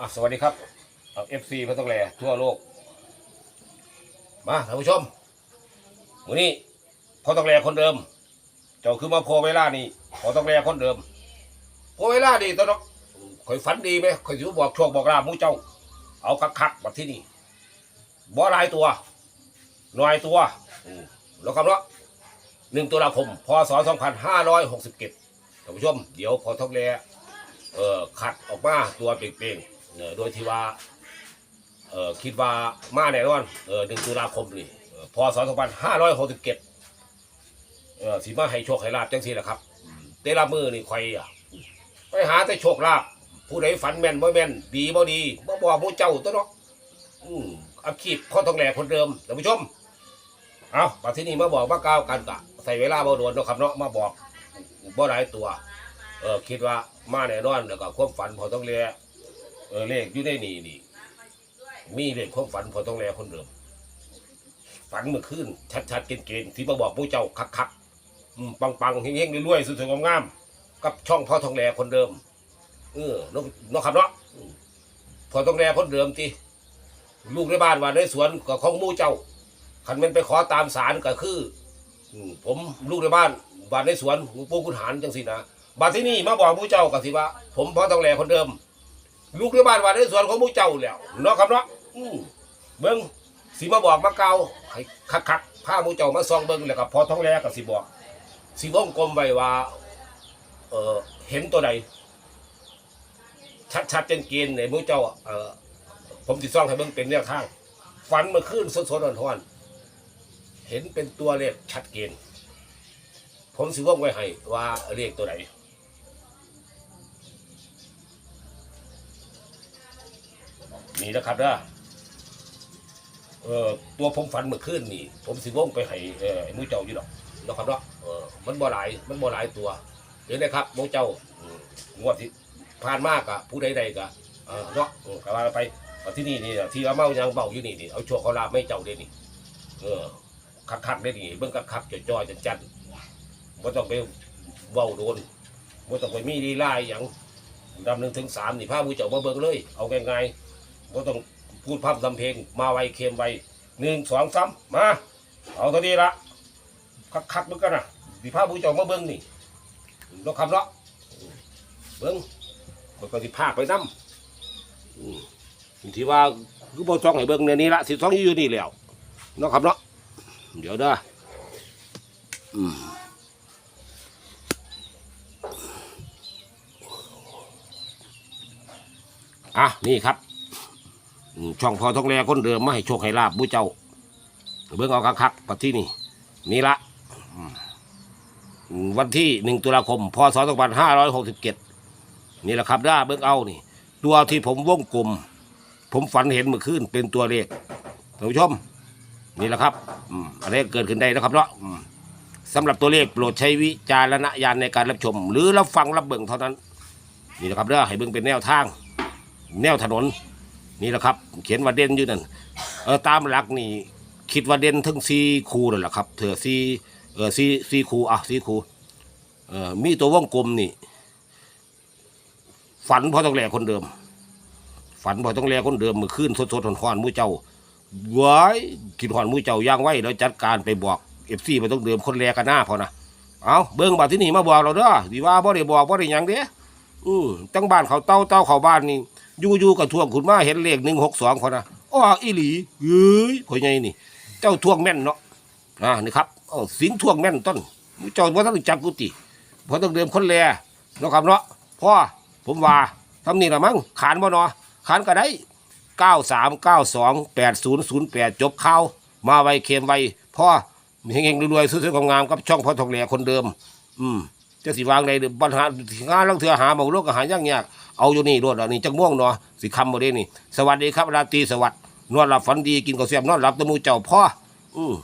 อะสวัสดีครับเอฟซีพระต้องแลทั่วโลก มาท่านผู้ชมวันนี้พอต้องแลคนเดิม เจ้าคือมาโพเวล่านี่พอต้องแลคนเดิมโพเวล่านี่ตอนนั้นข่อยฝันดีไหมข่อยสิบอกโชคบอกลาบมูเจ้า เอาคักๆมาที่นี่บ่หลายตัวหน่อยตัวแล้วคำว่าหนึ่งตุลาคมพศสองพันห้าร้อยหกสิบเจ็ดท่านผู้ชม เดี๋ยวพอต้องแลเอ่อขัดออกมาตัวเปล่งๆเอ่อโดยที่ว่าเอ่อคิดว่ามาแน่นอนเออหนึ่งตุลาคมนี่เอ่อพศสองพันห้าร้อยหกสิบเจ็ดเออสีมาให้โชคให้ลาบจังสิแหละครับอืมแต่ละมือนี่ครอ่ไปหาแต่โชคลาบ ผู้ใดฝันแม่นบ่แม่นดีบ่ดีบ่บอกผู้เจ้าตัวเนาะอืมอาชีพข้อทองแหลกคนเดิมท่านผู้ชม เอามาที่นี่มาบอกมากล่าวกันกะใส่เวลาบ่โดนเนาะครับเนาะมาบอกบ่หลายตัว เออคิดว่ามาแน่นอนแล้วก็ความฝันพอต้องเรียเออเลขอยู่ในนี่นี่มีเลขความฝันพอต้องเรียคนเดิม ฝันเมื่อคืนชัดๆเก่งๆที่มาบอกผู้เจ้าคักๆปังๆเฮงๆรวยๆสวยๆงามๆกับช่องพ่อทองแหลคนเดิม เออนกนกครับเนาะพอต้องแลคนเดิมทีลูกในบ้านว่าในสวนกับของมู่เจ้าคันมันไปขอตามศาลก็คือผมลูกในบ้านว่าในสวนปู่ขุนหารจังสินะบัดที่นี่มาบอกผู้เจ้ากับสิว่า ผมพอต้องแลคนเดิม ลูกในบ้านว่าในสวนของผู้เจ้าแล้วเนาะครับเนาะอืเบิ้งสิมาบอกมาเก่าให้คักคักๆพาผู้เจ้ามาซองเบิ้งแล้วก็พอท้องแลกับสิบอกสิวงกลมไว้ว่า เออเห็นตัวใด ชัดชัดๆเจนเกณฑ์ในผู้เจ้าเออผมสิดซ่องให้เบิ้งเป็นแนวทางฝันเมื่อคืนสดๆร้อนๆเห็นเป็นตัวเลขชัดเจนผมสิว่องไว้ให้ว่าเลขตัวไหนนี่นะครับนะเออตัวผมฝันเมื่อคืนนี่ ผมสิว่งไปให้เออหมูเจ้าอยู่ดอกนะครับเนาะเออมันบ่หลายมันบ่หลายตัวเดี๋ยวนะครับหมูเจ้างวดที่ ผ่านมากอะผู้ใดๆกะเออเนาะเออก็ว่าไปที่นี่นี่ที่เอาเมายังเบาอยู่นี่นี่เอาชั่วเขาลาบไม่เจ้าเด้นี่เออคักๆได้นี่เบิ่งคักๆจ่อยๆจันๆบ่ต้องไปเว้าโดนบ่ต้องไปมีดีไล่หยังดำหนึ่งถึงสามนี่พาผู้เจ้ามาเบิ่งเลย เอาง่ายๆบ่ต้องพูดพร่ำทำเพลงมาไวเค็มไวหนึ่งสองสามมาเอาตัวนี้ละคักคักๆเหมือนกันนะดีภาพผู้เจ้ามาเบิ้งนี่เราคำเนาะเบิ้ง มันก็สิพาไปน้ำอืมที่ว่าคือบ่จ้องให้เบิ้งในนี้ละสิจ้องอยู่นี่แล้วเนาะครับเนาะเดี๋ยวเด้ออืมอะนี่ครับช่องพอทองแลคนเดิมมาให้โชคให้ลาบบุเจ้า เบิ่งเอาคักๆปัดที่นี่นี่ละวันที่หนึ่งตุลาคม พศสองพันห้าร้อยหกสิบเจ็ด นี่แหละครับด้าเบิ่งเอานี่ ตัวที่ผมวงกลม ผมฝันเห็นเมื่อคืนเป็นตัวเลขท่านผู้ชม นี่แหละครับอืมอะไรเกิดขึ้นได้นะครับเนาะอืมสำหรับตัวเลขโปรดใช้วิจารณญาณในการรับชม หรือรับฟังรับเบิ่งเท่านั้น นี่นะครับเด้อให้เบิ่งเป็นแนวทาง แนวถนน นี่แหละครับ เขียนว่าเด่นอยู่นั่นเออตามหลักนี่ คิดว่าเด่นทั้งซีคูนั่นแหละครับเถอซีเออซีซีคูอะซีคูเออมีตัววงกลมนี่ ฝันพอต้องแลคนเดิม ฝันพอต้องแลคนเดิมมือขึ้นสดสดหอนหอนมูเจ้าว้ายกินหอนมูเจ้าย่างไว้แล้วจัดการไปบอกเอฟซีไปต้องเดิมคนแลกันหน้าพอนะเอาเบิ้งบาที่นี่มาบอกเราเด้อดีว่าบ่ได้บอกบ่ได้ยังเด้อือจังบ้านเขาเต้าเต้าเขาบ้านนี่อยู่อยู่กับทวงขุนมาเห็นเลขหนึ่งหกสองคนนะอ้ออีหลีเอ้ยพ่อใหญ่นี่ เจ้าทวงแม่นเนาะอ่านี่ครับอ้าสิงทวงแม่นต้นเจ้าว่าต้องจับกุฏิพราะต้องเดิมคนแลเนาะครับเนาะพ่อ ผมว่าทำนี่ละมั้งขานบ่เนาะขานก็ได้เก้าสามเก้าสองแปดศูนย์ศูนย์แปดจบเข่ามาไวเค็มไวพ่อเฮงๆรวยๆสวยๆงามๆกับช่องพ่อทองแหล่คนเดิม อืมจะสิวางในปัญหางานลังเถือหาหมองโลกอาหารยากยากเอาอยู่นี่รวดอันนี้จังม่วงเนาะสิคำบ่ได้นี่ สวัสดีครับราตรีสวัสดิ์นอนหลับฝันดีกินข้าวเสียมนอนหลับตะมูเจ้าพ่ออืม